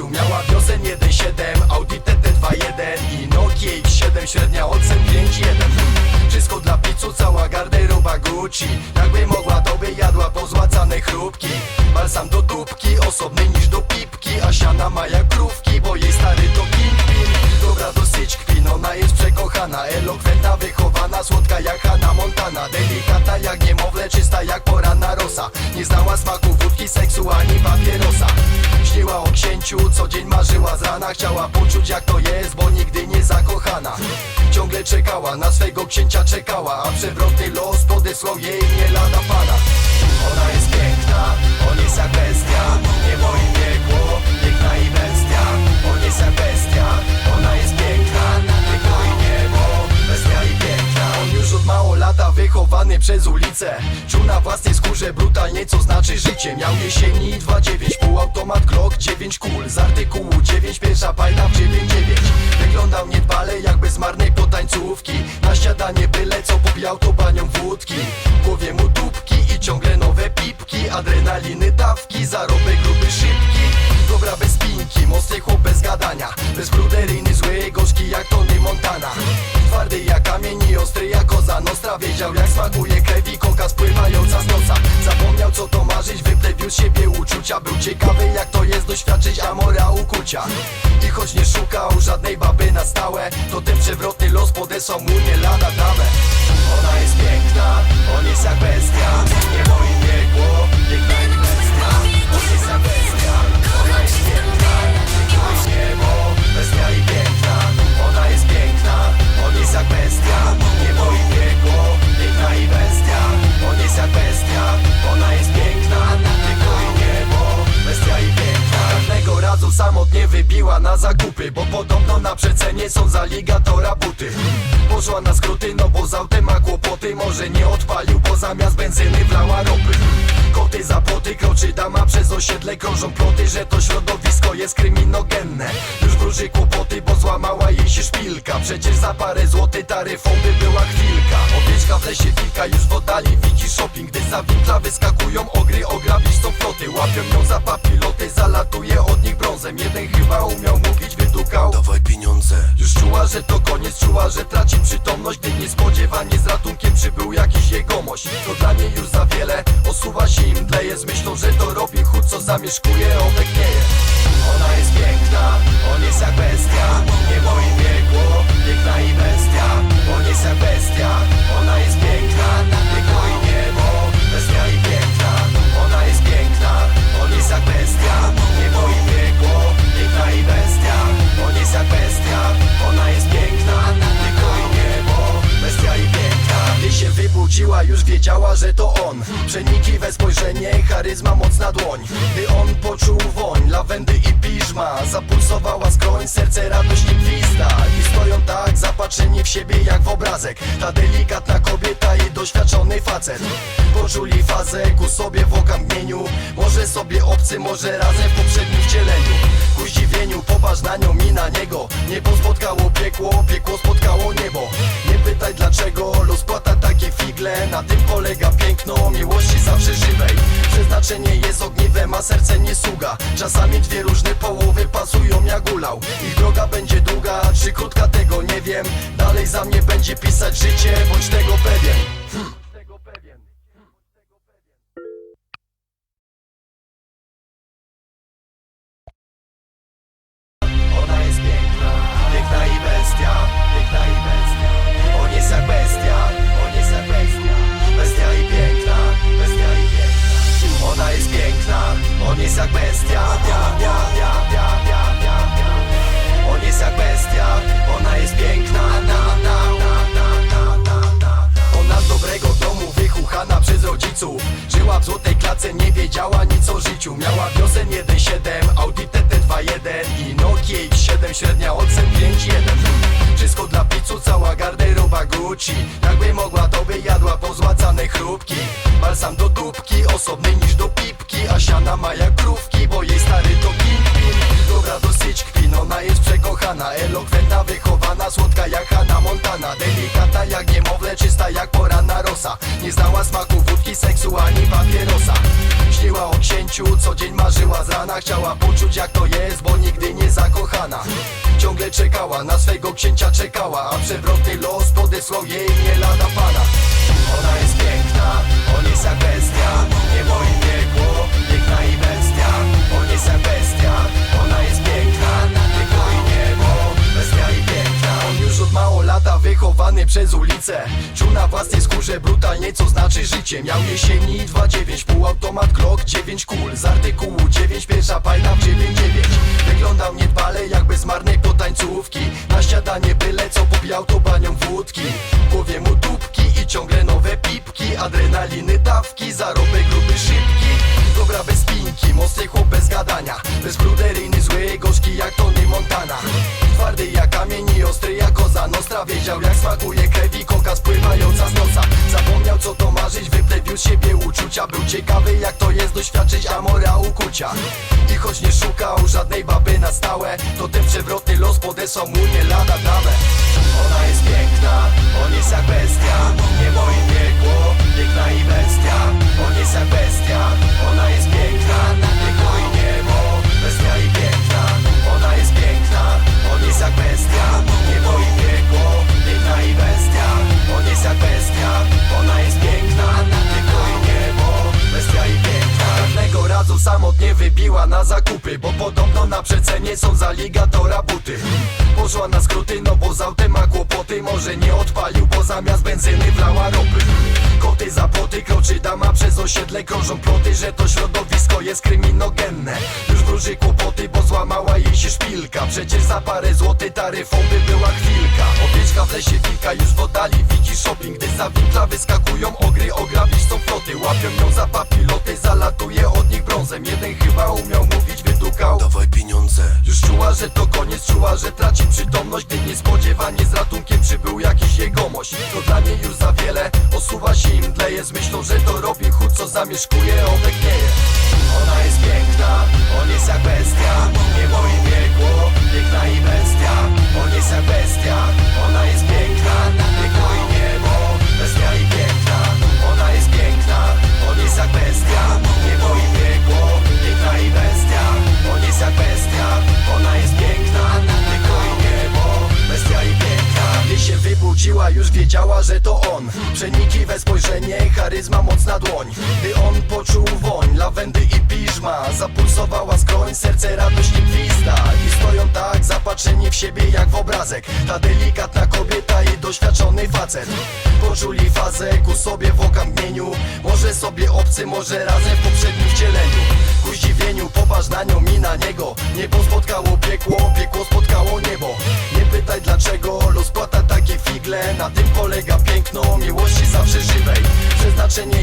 życiu Miała wiosen 1.7, Audi TT 2.1 I Nokia X7, średnia ocen 5.1 Wszystko dla pizzu, cała garderoba Gucci. Jakby mogła to by jadła pozłacane chrupki. Balsam do dupki, osobny niż do pipki A siana ma jak krówki, Delikatna jak niemowlę, czysta jak poranna rosa. Nie znała smaku wódki, seksu ani papierosa. Śniła o księciu, co dzień marzyła z rana. Chciała poczuć jak to jest, bo nigdy nie zakochana. Ciągle czekała, na swego księcia czekała A przewrotny los podesłał jej nie lada pana. Ona jest piękna, on jest jak bestia wychowany przez ulicę. Czuł na własnej skórze brutalnie co znaczy życie. Miał jesieni 2.9, półautomat Glock 9 kul. Z artykułu 9, pierwsza pajna w 9.9 Wyglądał niedbale jakby z marnej potańcówki. Na śniadanie byle co popijał to panią wódki. W głowie mu dupki i ciągle nowe pipki. Adrenaliny dawki, zarobek gruby szybki. Dobra bez pinki, mocny chłop bez gadania. Bezbruderyjny, zły, gorzki jak Tony Montana Twardy jak kamień i ostry jak koza Nostra wiedział jak smakuje krew i koka spływająca z nosa. Zapomniał co to marzyć, wyplewił z siebie uczucia. Był ciekawy jak to jest doświadczyć amora ukucia. I choć nie szukał żadnej baby na stałe To ten przewrotny los podesłał mu nie lada damę Ona jest piękna, on jest jak bestia. Nie boi piękna i bestia Samotnie wybiła na zakupy Bo podobno na przecenie są z aligatora buty. Poszła na skróty, no bo z autem ma kłopoty Może nie odpalił, bo zamiast benzyny wlała ropy. Koty za płoty, kroczy dama przez osiedle Krążą ploty, że to środowisko jest kryminogenne Wróży kłopoty, bo złamała jej się szpilka. Przecież za parę złotych taryfą by była chwilka. Owieczka w lesie wilka, już w oddali widzi shopping. Gdy za winkla wyskakują ogry, ograbisz są floty Łapią ją za papiloty, zalatuje od nich brązem. Jeden chyba umiał mówić, wydukał. Dawaj pieniądze. Już czuła, że to koniec, czuła, że traci przytomność Gdy niespodziewanie z ratunkiem przybył jakiś jegomość. To dla niej już za wiele, osuwa się im dleje Z myślą, że to Robin Hood, co zamieszkuje owek nieje Ona jest piękna, jest już wiedziała, że to on. Przenikliwe spojrzenie, charyzma, mocna dłoń. Gdy on poczuł woń, lawendy i piżma Zapulsowała skroń, serce radośnie gwizda I stoją tak, zapatrzeni w siebie jak w obrazek. Ta delikatna kobieta i doświadczony facet. Poczuli fazę ku sobie w okamgnieniu. Może sobie obcy, może razem w poprzednim wcieleniu. Ku zdziwieniu popatrz na nią i na niego. Niebo spotkało piekło, piekło spotkało niebo. Nie pytaj Przeznaczenie jest ogniwem, a serce nie sługa. Czasami dwie różne połowy pasują jak ulał. Ich droga będzie długa, czy krótka tego nie wiem. Dalej za mnie będzie pisać życie, bądź tego rodziców. Żyła w złotej klatce, nie wiedziała nic o życiu. Miała wiosen 1.7, Audi TT 2.1 I Nokia X7, średnia ocen 5.1 Wszystko dla pizzu, cała garderoba Gucci. Jakby mogła to by jadła pozłacane chrupki. Balsam do dupki, osobny niż do pipki A siana ma jak krówki, bo jej stary to kingpin Dobra dosyć kpin, ona jest przekochana Elokwentna, wychowana, słodka jak Hannah Montana. Delikatna jak niemowlę, czysta jak poranna starosa Nie znała smaku wódki, seksu ani papierosa. Śniła o księciu, co dzień marzyła z rana Chciała poczuć jak to jest, bo nigdy nie zakochana. Ciągle czekała, na swego księcia czekała A przewrotny los podesłał jej nie lada pana. Ona jest piękna, on jest jak bestia Niebo i piekło, przez ulicę. Czuł na własnej skórze brutalnie co znaczy życie. Miał jesieni 2,9, półautomat Glock 9 kul. Z artykułu 9, pierwsza pajna w 9,9 Wyglądał niedbale jak bez marnej potańcówki. Na śniadanie byle co popijał to banią wódki. W głowie mu dupki i ciągle nowe pipki. Adrenaliny, dawki, zarobek gruby szybki. Dobra bez pinki, mocny chłop bez gadania. Bez bruderyny, wiedział jak smakuje krew i koka spływająca z nosa. Zapomniał co to marzyć, wyplewił z siebie uczucia. Był ciekawy jak to jest doświadczyć amora ukucia. I choć nie szukał żadnej baby na stałe To ten przewrotny los podesłał mu nie lada damę Ona jest piękna, on jest jak bestia. Niebo i piekło, piękna i bestia. On jest jak bestia, ona jest piękna zakupy Bo podobno na przecenie są z aligatora buty. Poszła na skróty, no bo z autem ma kłopoty Może nie odpalił, bo zamiast benzyny wlała ropy. Koty za płoty, kroczy dama przez osiedle Krążą ploty, że to środowisko jest kryminogenne. Już wróży kłopoty, bo złamała jej się szpilka. Przecież za parę złotych taryfą by była chwilka. Owieczka w lesie wilka, już w oddali widzi shopping. Gdy za winkla wyskakują ogry, ograbić są floty. Łapią ją za papiloty, zalatuje od nich brązem. Jeden chyba umiał mówić, wydukał. Dawaj pieniądze. Już czuła, że to koniec, czuła, że traci przytomność Gdy niespodziewanie z ratunkiem przybył jakiś jegomość. To dla niej już za wiele, osuwa się im dleje Z myślą, że to Robin Hood, co zamieszkuje, obeknieje Ona jest piękna, on jest jak bestia. Niebo i piekło, piękna i bestia. On jest jak bestia, Przenikliwe spojrzenie, charyzma mocna dłoń. Gdy on poczuł woń, lawendy i piżma Zapulsowała skroń, serce radośnie gwizda I stoją tak zapatrzeni w siebie jak w obrazek. Ta delikatna kobieta i doświadczony facet. Poczuli fazę ku sobie w okamgnieniu. Może sobie obcy, może razem w poprzednim wcieleniu zdziwieniu popatrz na nią i na niego. Niebo spotkało piekło, piekło spotkało niebo. Nie pytaj dlaczego, los płata takie figle. Na tym polega piękno miłości zawsze żywej. Przeznaczenie